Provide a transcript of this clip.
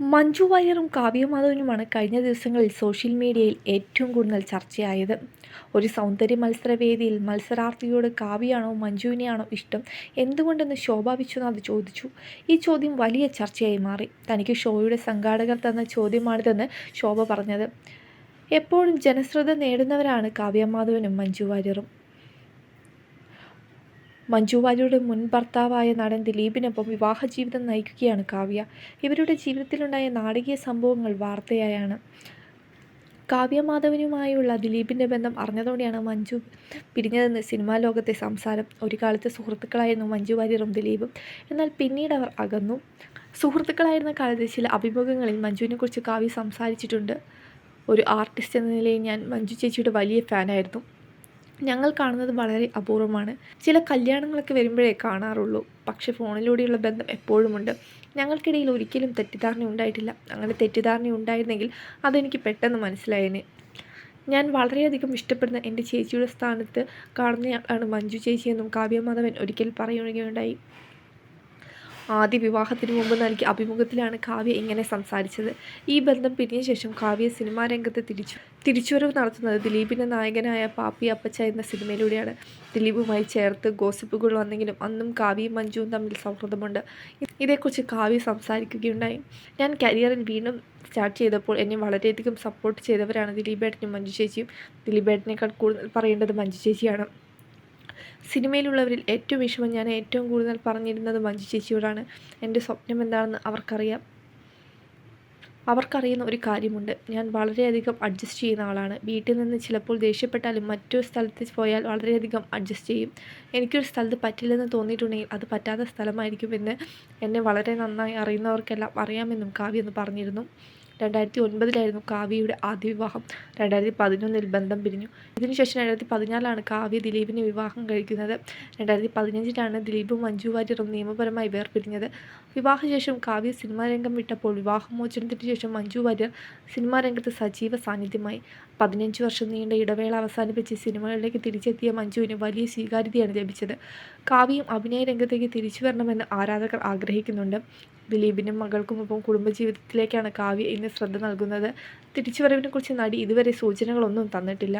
മഞ്ജു വാര്യറും കാവ്യ മാധവനുമാണ് കഴിഞ്ഞ ദിവസങ്ങളിൽ സോഷ്യൽ മീഡിയയിൽ ഏറ്റവും കൂടുതൽ ചർച്ചയായത്. ഒരു സൗന്ദര്യ മത്സരവേദിയിൽ മത്സരാർത്ഥിയോട് കാവ്യയാണോ മഞ്ജുവിനെയാണോ ഇഷ്ടം? എന്തുകൊണ്ടെന്ന് ശോഭ വിശ്വനാഥ് ചോദിച്ചു. ഈ ചോദ്യം വലിയ ചർച്ചയായി മാറി. തനിക്ക് ഷോയുടെ സംഘാടകർ തന്ന ചോദ്യമാണിതെന്ന് ശോഭ പറഞ്ഞത്. എപ്പോഴും ജനശ്രദ്ധ നേടുന്നവരാണ് കാവ്യ മാധവനും മഞ്ജു വാര്യറും. മഞ്ജു വാര്യരുടെ മുൻ ഭർത്താവായ നടൻ ദിലീപിനൊപ്പം വിവാഹ ജീവിതം നയിക്കുകയാണ് കാവ്യ. ഇവരുടെ ജീവിതത്തിലുണ്ടായ നാടകീയ സംഭവങ്ങൾ വാർത്തയായാണ്. കാവ്യ മാധവനുമായുള്ള ദിലീപിന്റെ ബന്ധം അറിഞ്ഞതോടെയാണ് മഞ്ജു പിരിഞ്ഞതെന്ന് സിനിമാ ലോകത്തെ സംസാരം. ഒരു കാലത്ത് സുഹൃത്തുക്കളായിരുന്നു മഞ്ജു വാര്യറും ദിലീപും. എന്നാൽ പിന്നീട് അവർ അകന്നു. സുഹൃത്തുക്കളായിരുന്ന കാലത്ത് ചില അഭിമുഖങ്ങളിൽ മഞ്ജുവിനെക്കുറിച്ച് കാവ്യ സംസാരിച്ചിട്ടുണ്ട്. ഒരു ആർട്ടിസ്റ്റ് എന്ന നിലയിൽ ഞാൻ മഞ്ജു ചേച്ചിയുടെ വലിയ ഫാനായിരുന്നു. ഞങ്ങൾ കാണുന്നത് വളരെ അപൂർവമാണ്. ചില കല്യാണങ്ങളൊക്കെ വരുമ്പോഴേ കാണാറുള്ളൂ. പക്ഷേ ഫോണിലൂടെയുള്ള ബന്ധം എപ്പോഴുമുണ്ട്. ഞങ്ങൾക്കിടയിൽ ഒരിക്കലും തെറ്റിദ്ധാരണ ഉണ്ടായിട്ടില്ല. അങ്ങനെ തെറ്റിദ്ധാരണ ഉണ്ടായിരുന്നെങ്കിൽ അതെനിക്ക് പെട്ടെന്ന് മനസ്സിലായേനെ. ഞാൻ വളരെയധികം ഇഷ്ടപ്പെടുന്ന എന്റെ ചേച്ചിയുടെ സ്ഥാനത്ത് കാണുന്നയാളാണ് മഞ്ജു ചേച്ചിയെന്നും കാവ്യമാധവൻ ഒരിക്കൽ പറയുകയുണ്ടായി. ആദ്യ വിവാഹത്തിന് മുമ്പ് നൽകിയ അഭിമുഖത്തിലാണ് കാവ്യ ഇങ്ങനെ സംസാരിച്ചത്. ഈ ബന്ധം പിരിഞ്ഞ ശേഷം കാവ്യ സിനിമാ രംഗത്ത് തിരിച്ചു തിരിച്ചുവരവ് നടത്തുന്നത് ദിലീപിന്റെ നായകനായ പാപ്പി അപ്പച്ച എന്ന സിനിമയിലൂടെയാണ്. ദിലീപുമായി ചേർത്ത് ഗോസിപ്പുകൾ വന്നെങ്കിലും അന്നും കാവ്യയും മഞ്ജുവും തമ്മിൽ സൗഹൃദമുണ്ട്. ഇതേക്കുറിച്ച് കാവ്യ സംസാരിക്കുകയുണ്ടായി. ഞാൻ കരിയറിൽ വീണ്ടും സ്റ്റാർട്ട് ചെയ്തപ്പോൾ എന്നെ വളരെയധികം സപ്പോർട്ട് ചെയ്തവരാണ് ദിലീപേട്ടനും മഞ്ജു ചേച്ചിയും. ദിലീപേട്ടനേക്കാൾ കൂടുതൽ പറയേണ്ടത് മഞ്ജു ചേച്ചിയാണ്. സിനിമയിലുള്ളവരിൽ ഏറ്റവും വിഷമം ഞാൻ ഏറ്റവും കൂടുതൽ പറഞ്ഞിരുന്നത് മഞ്ജു ചേച്ചിയോടാണ്. എന്റെ സ്വപ്നം എന്താണെന്ന് അവർക്കറിയാം. അവർക്കറിയുന്ന ഒരു കാര്യമുണ്ട്. ഞാൻ വളരെയധികം അഡ്ജസ്റ്റ് ചെയ്യുന്ന ആളാണ്. വീട്ടിൽ നിന്ന് ചിലപ്പോൾ ദേഷ്യപ്പെട്ടാലും മറ്റൊരു സ്ഥലത്ത് പോയാൽ വളരെയധികം അഡ്ജസ്റ്റ് ചെയ്യും. എനിക്കൊരു സ്ഥലത്ത് പറ്റില്ലെന്ന് തോന്നിയിട്ടുണ്ടെങ്കിൽ അത് പറ്റാത്ത സ്ഥലമായിരിക്കും എന്ന് എന്നെ വളരെ നന്നായി അറിയുന്നവർക്കെല്ലാം അറിയാമെന്നും കാവ്യ എന്ന് പറഞ്ഞിരുന്നു. രണ്ടായിരത്തി ഒൻപതിലായിരുന്നു കാവ്യയുടെ ആദ്യ വിവാഹം. രണ്ടായിരത്തി പതിനൊന്നിൽ ബന്ധം പിരിഞ്ഞു. ഇതിനുശേഷം രണ്ടായിരത്തി പതിനാലാണ് കാവ്യ ദിലീപിനെ വിവാഹം കഴിക്കുന്നത്. രണ്ടായിരത്തി പതിനഞ്ചിലാണ് ദിലീപും മഞ്ജു വാര്യറും നിയമപരമായി വേർപിരിഞ്ഞത്. വിവാഹശേഷം കാവ്യ സിനിമാ രംഗം വിട്ടപ്പോൾ വിവാഹമോചനത്തിന് ശേഷം മഞ്ജു വാര്യർ സിനിമാ രംഗത്ത് സജീവ സാന്നിധ്യമായി. പതിനഞ്ച് വർഷം നീണ്ട ഇടവേള അവസാനിപ്പിച്ച് സിനിമകളിലേക്ക് തിരിച്ചെത്തിയ മഞ്ജുവിന് വലിയ സ്വീകാര്യതയാണ് ലഭിച്ചത്. കാവ്യയും അഭിനയ രംഗത്തേക്ക് തിരിച്ചു വരണമെന്ന് ആരാധകർ ആഗ്രഹിക്കുന്നുണ്ട്. ദിലീപിനും മകൾക്കുമൊപ്പം കുടുംബജീവിതത്തിലേക്കാണ് കാവ്യ ഇന്ന് ശ്രദ്ധ നൽകുന്നത്. തിരിച്ചുവരവിനെക്കുറിച്ച് നടി ഇതുവരെ സൂചനകളൊന്നും തന്നിട്ടില്ല.